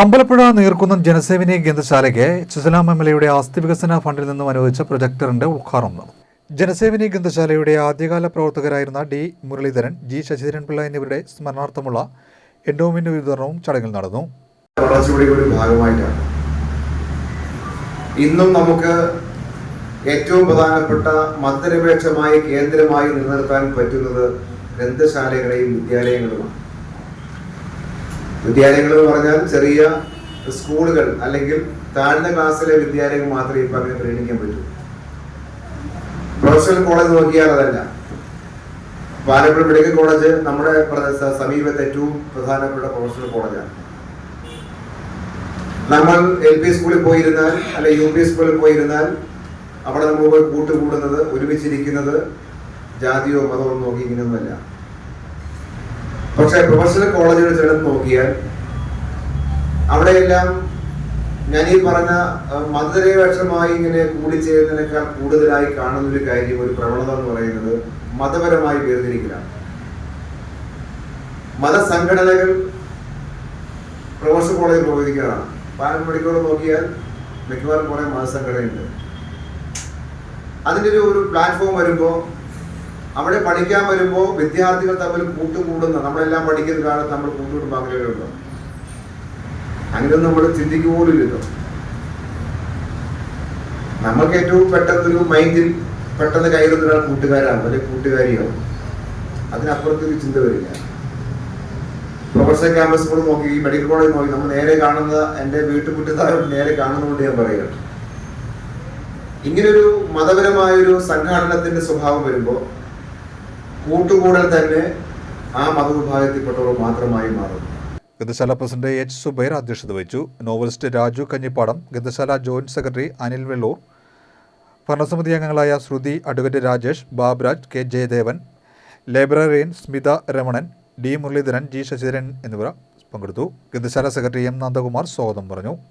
അമ്പലപ്പുഴ നീർക്കുന്നം ജനസേവനി ഗ്രന്ഥശാലയ്ക്ക് ചുസലാം M L എയുടെ ആസ്തി വികസന ഫണ്ടിൽ നിന്നും അനുവദിച്ച പ്രൊജക്ടറിന്റെ ഉദ്ഘാടനം നടന്നു. ജനസേവനി ഗ്രന്ഥശാലയുടെ ആദ്യകാല പ്രവർത്തകരായിരുന്ന ഡി മുരളീധരൻ ജി ശശിധരൻപിള്ള എന്നിവരുടെ സ്മരണാർത്ഥമുള്ള എൻഡോമിന്റെ വിതരണവും ചടങ്ങിൽ നടന്നു. ഇന്നും നമുക്ക് ഏറ്റവും പ്രധാനപ്പെട്ട മതനിരപേക്ഷമായി കേന്ദ്രമായി നിലനിർത്താൻ പറ്റുന്നത് ഗ്രന്ഥശാലകളെയും വിദ്യാലയങ്ങളുമാണ്. വിദ്യാലയങ്ങൾ എന്ന് പറഞ്ഞാൽ ചെറിയ സ്കൂളുകൾ അല്ലെങ്കിൽ താഴ്ന്ന ക്ലാസ്സിലെ വിദ്യാലയങ്ങൾ മാത്രമേ ഇപ്പം അങ്ങനെ പരിഗണിക്കാൻ പറ്റൂ. പ്രൊഫഷണൽ കോളേജ് നോക്കിയാൽ അതല്ല. പാലപ്പുഴ മെഡിക്കൽ കോളേജ് നമ്മുടെ സമീപത്തെ ഏറ്റവും പ്രധാനപ്പെട്ട പ്രൊഫഷണൽ കോളേജാണ്. നമ്മൾ എൽ പി സ്കൂളിൽ പോയിരുന്നാൽ അല്ലെ യു പി സ്കൂളിൽ പോയിരുന്നാൽ അവിടെ നമ്മൾ കൂട്ടുകൂടുന്നത് ഒരുമിച്ചിരിക്കുന്നത് ജാതിയോ മതമോ നോക്കി ഇങ്ങനെയൊന്നുമല്ല. പക്ഷെ പ്രൊഫഷണൽ കോളേജുകൾ ചിലത് നോക്കിയാൽ അവിടെയെല്ലാം ഞാൻ ഈ പറഞ്ഞ മതനിരപേക്ഷമായി ഇങ്ങനെ കൂടിച്ചേരുന്നതിനേക്കാൾ കൂടുതലായി കാണുന്ന ഒരു കാര്യം ഒരു പ്രവണത എന്ന് പറയുന്നത് മതപരമായി വേർതിരിക്കലാണ്. മതസംഘടനകൾ പ്രൊഫഷണൽ കോളേജിൽ പ്രവർത്തിക്കുന്നതാണ്. പാലം മെഡിക്കൽ നോക്കിയാൽ മിക്കവാറും കുറെ മതസംഘടനയുണ്ട്. അതിന്റെ ഒരു ഒരു പ്ലാറ്റ്ഫോം വരുമ്പോൾ അവിടെ പഠിക്കാൻ വരുമ്പോൾ വിദ്യാർത്ഥികൾ തമ്മിൽ കൂട്ടുകൂടുന്ന നമ്മളെല്ലാം പഠിക്കുന്ന കാലത്ത് നമ്മൾ കൂട്ടുകൂടും അങ്ങനെയുണ്ടോ? അങ്ങനെ നമ്മൾ ചിന്തിക്കുക നമ്മൾക്ക് ഏറ്റവും പെട്ടെന്നൊരു മൈൻഡിൽ പെട്ടെന്ന് കയറുന്ന ഒരാൾ കൂട്ടുകാരാണ്. അല്ലെങ്കിൽ കൂട്ടുകാരിയാവും അതിനപ്പുറത്തൊരു ചിന്ത വരില്ല. പ്രൊഫഷണൽ ക്യാമ്പസ് കൂടെ നോക്കി ഈ മെഡിക്കൽ കോളേജ് നോക്കി നമ്മൾ നേരെ കാണുന്ന എന്റെ വീട്ടുമുറ്റത്തായോട്ട് നേരെ കാണുന്നതുകൊണ്ട് ഞാൻ പറയുകയാണ്. ഇങ്ങനൊരു മതപരമായൊരു സംഘാടനത്തിന്റെ സ്വഭാവം വരുമ്പോൾ കൂട്ടുകൂടൽ തന്നെ ആ മതവിഭാഗത്തിൽപ്പെട്ടവർ മാത്രമായി മാറുന്നു. ഗ്രന്ഥശാല പ്രസിഡന്റ് എച്ച് സുബൈർ അധ്യക്ഷത വഹിച്ചു. നോവലിസ്റ്റ് രാജു കഞ്ഞിപ്പാടം ഗ്രന്ഥശാല ജോയിന്റ് സെക്രട്ടറി അനിൽ വെള്ളൂർ ഭരണസമിതി അംഗങ്ങളായ Sruthi advocate Rajesh Baburaj K Jayadevan librarian Smitha Ramanan D Muraleedharan G Sasidharan എന്നിവർ പങ്കെടുത്തു. ഗ്രന്ഥശാല സെക്രട്ടറി എം നന്ദകുമാർ സ്വാഗതം പറഞ്ഞു.